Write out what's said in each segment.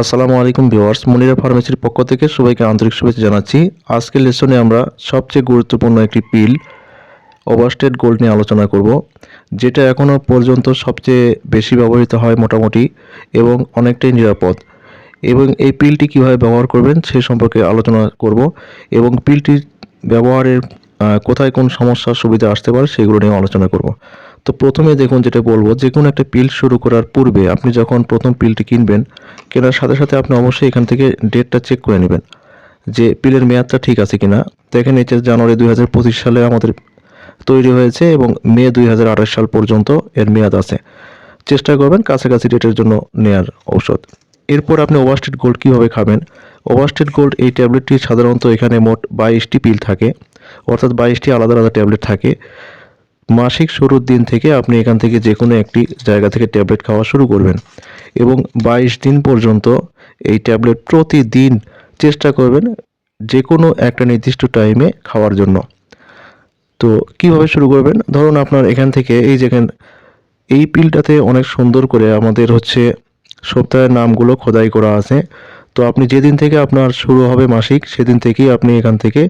আসসালামু আলাইকুম ভিউয়ার্স, মনিরা ফার্মেসির পক্ষ থেকে সবাইকে আন্তরিক শুভেচ্ছা জানাচ্ছি। আজকের লেসনে আমরা সবচেয়ে গুরুত্বপূর্ণ একটি পিল ওভারস্টেট গোল্ড নিয়ে আলোচনা করব, যেটা এখনও পর্যন্ত সবচেয়ে বেশি ব্যবহৃত হয় মোটামুটি এবং অনেকটাই নিরাপদ। এবং এই পিলটি কীভাবে ব্যবহার করবেন সে সম্পর্কে আলোচনা করব এবং পিলটির ব্যবহারের কোথায় কোন সমস্যার সুবিধা আসতে পারে সেগুলো নিয়ে আলোচনা করব। তো প্রথমে দেখুন যেটা বলব যে কোনো একটা পিল শুরু করার পূর্বে আপনি যখন প্রথম পিলটি কিনবেন, কেনার সাথে সাথে আপনি অবশ্যই এখান থেকে ডেটটা চেক করে নেবেন যে পিলের মেয়াদটা ঠিক আছে কিনা। দেখেন এটা জানুয়ারি দুই হাজার পঁচিশ সালে আমাদের তৈরি হয়েছে এবং মে দুই হাজার আঠাশ সাল পর্যন্ত এর মেয়াদ আছে। চেষ্টা করবেন কাছাকাছি ডেটের জন্য নেয়ার ঔষধ। এরপর আপনি ওভারস্টেট গোল্ড কীভাবে খাবেন? ওভারস্টেট গোল্ড এই ট্যাবলেটটি সাধারণত এখানে মোট বাইশটি পিল থাকে, অর্থাৎ বাইশটি আলাদা আলাদা ট্যাবলেট থাকে। মাসিক শুরুর দিন থেকে আপনি এখান থেকে যে কোনো একটি জায়গা থেকে ট্যাবলেট খাওয়া শুরু করবেন এবং বাইশ দিন পর্যন্ত এই ট্যাবলেট প্রতিদিন চেষ্টা করবেন যে কোনো একটা নির্দিষ্ট টাইমে খাওয়ার জন্য। তো কীভাবে শুরু করবেন? ধরুন আপনার এখান থেকে এই যেখান এই পিলটাতে অনেক সুন্দর করে আমাদের হচ্ছে সপ্তাহের নামগুলো খোদাই করা আছে। তো আপনি যেদিন থেকে আপনার শুরু হবে মাসিক, সেদিন থেকেই আপনি এখান থেকে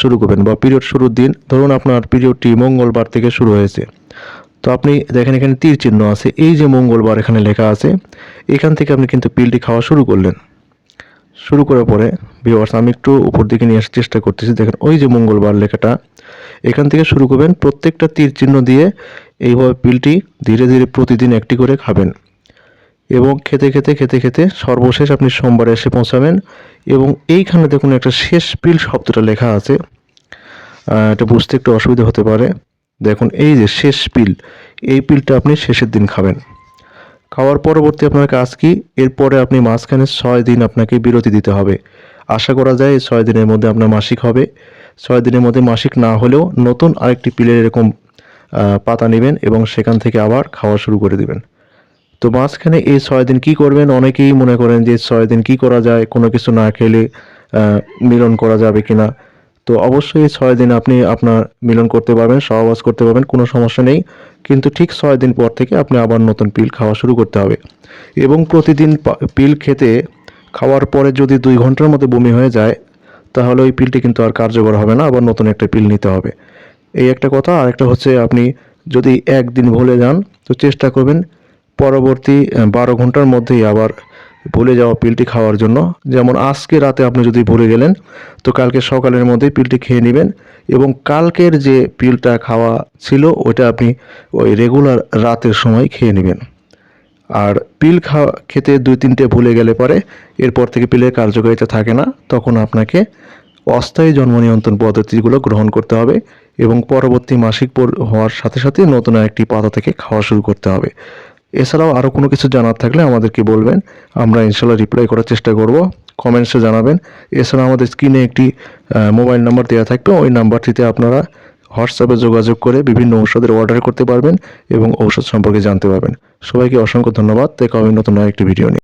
শুরু করবেন বা পিরিয়ড শুরুর দিন। ধরুন আপনার পিরিয়ডটি মঙ্গলবার থেকে শুরু হয়েছে। তো আপনি দেখেন এখানে তীর চিহ্ন আছে। এই যে মঙ্গলবার এখানে লেখা আছে, এখান থেকে আপনি কিন্তু পিলটি খাওয়া শুরু করলেন। শুরু করার পরে ভিউয়ার্স আমি একটু উপর দিকে নিয়ে আসার চেষ্টা করতেছি। দেখেন ওই যে মঙ্গলবার লেখাটা, এখান থেকে শুরু করবেন। প্রত্যেকটা তীর চিহ্ন দিয়ে এইভাবে পিলটি ধীরে ধীরে প্রতিদিন একটি করে খাবেন। এবং খেতে খেতে খেতে খেতে সর্বশেষ আপনি সোমবারে এসে পৌঁছাবেন এবং এইখানে দেখুন একটা শেষ পিল শব্দটা লেখা আছে। এটা বুঝতে একটু অসুবিধা হতে পারে। দেখুন, এই যে শেষ পিল এই পিলটা আপনি শেষের দিন খাবেন। খাওয়ার পরবর্তী আপনার কাজ কি? এরপরে আপনি মাঝখানে ছয় দিন আপনাকে বিরতি দিতে হবে। আশা করা যায় ছয় দিনের মধ্যে আপনার মাসিক হবে। ছয় দিনের মধ্যে মাসিক না হলেও নতুন আরেকটি পিলের এরকম পাতা নেবেন এবং সেখান থেকে আবার খাওয়া শুরু করে দিবেন। তো মাঝখানে এই ছয় দিন কি করবেন? অনেকেই মনে করেন যে ছয় দিন কি করা যায়? কোনো কিছু না খেলে মিলন করা যাবে কিনা? তো অবশ্যই এই ছয় দিন আপনি আপনার মিলন করতে পারবেন, সহবাস করতে পারবেন, কোনো সমস্যা নেই। কিন্তু ঠিক ছয় দিন পর থেকে আপনি আবার নতুন পিল খাওয়া শুরু করতে হবে। এবং প্রতিদিন পিল খেতে, খাওয়ার পরে যদি দুই ঘণ্টার মধ্যে বমি হয়ে যায়, তাহলে ওই পিলটি কিন্তু আর কার্যকর হবে না, আবার নতুন একটা পিল নিতে হবে। এই একটা কথা। আর একটা হচ্ছে আপনি যদি একদিন ভুলে যান, তো চেষ্টা করবেন পরবর্তী বারো ঘণ্টার মধ্যেই আবার ভুলে যাওয়া পিলটি খাওয়ার জন্য। যেমন আজকে রাতে আপনি যদি ভুলে গেলেন, তো কালকে সকালের মধ্যেই পিলটি খেয়ে নেবেন এবং কালকের যে পিলটা খাওয়া ছিল, ওইটা আপনি ওই রেগুলার রাতের সময় খেয়ে নেবেন। আর পিল খাওয়া খেতে দুই তিনটে ভুলে গেলে পরে এরপর থেকে পিলের কার্যকারিতা থাকে না, তখন আপনাকে অস্থায়ী জন্ম নিয়ন্ত্রণ পদ্ধতিগুলো গ্রহণ করতে হবে এবং পরবর্তী মাসিক হওয়ার সাথে সাথে নতুন একটি পাতা থেকে খাওয়া শুরু করতে হবে। এছাড়াও আরও কোনো কিছু জানার থাকলে আমাদেরকে বলবেন। আমরা ইনশাল্লাহ রিপ্লাই করার চেষ্টা করব। কমেন্টসে জানাবেন। এছাড়া আমাদের স্ক্রিনে একটি মোবাইল নাম্বার দেওয়া থাকবে। ওই নাম্বারটিতে আপনারা হোয়াটসঅ্যাপে যোগাযোগ করে বিভিন্ন ঔষধের অর্ডার করতে পারবেন এবং ঔষধ সম্পর্কে জানতে পারবেন। সবাইকে অসংখ্য ধন্যবাদ। দেখা হবে নতুন একটি ভিডিও নিয়ে।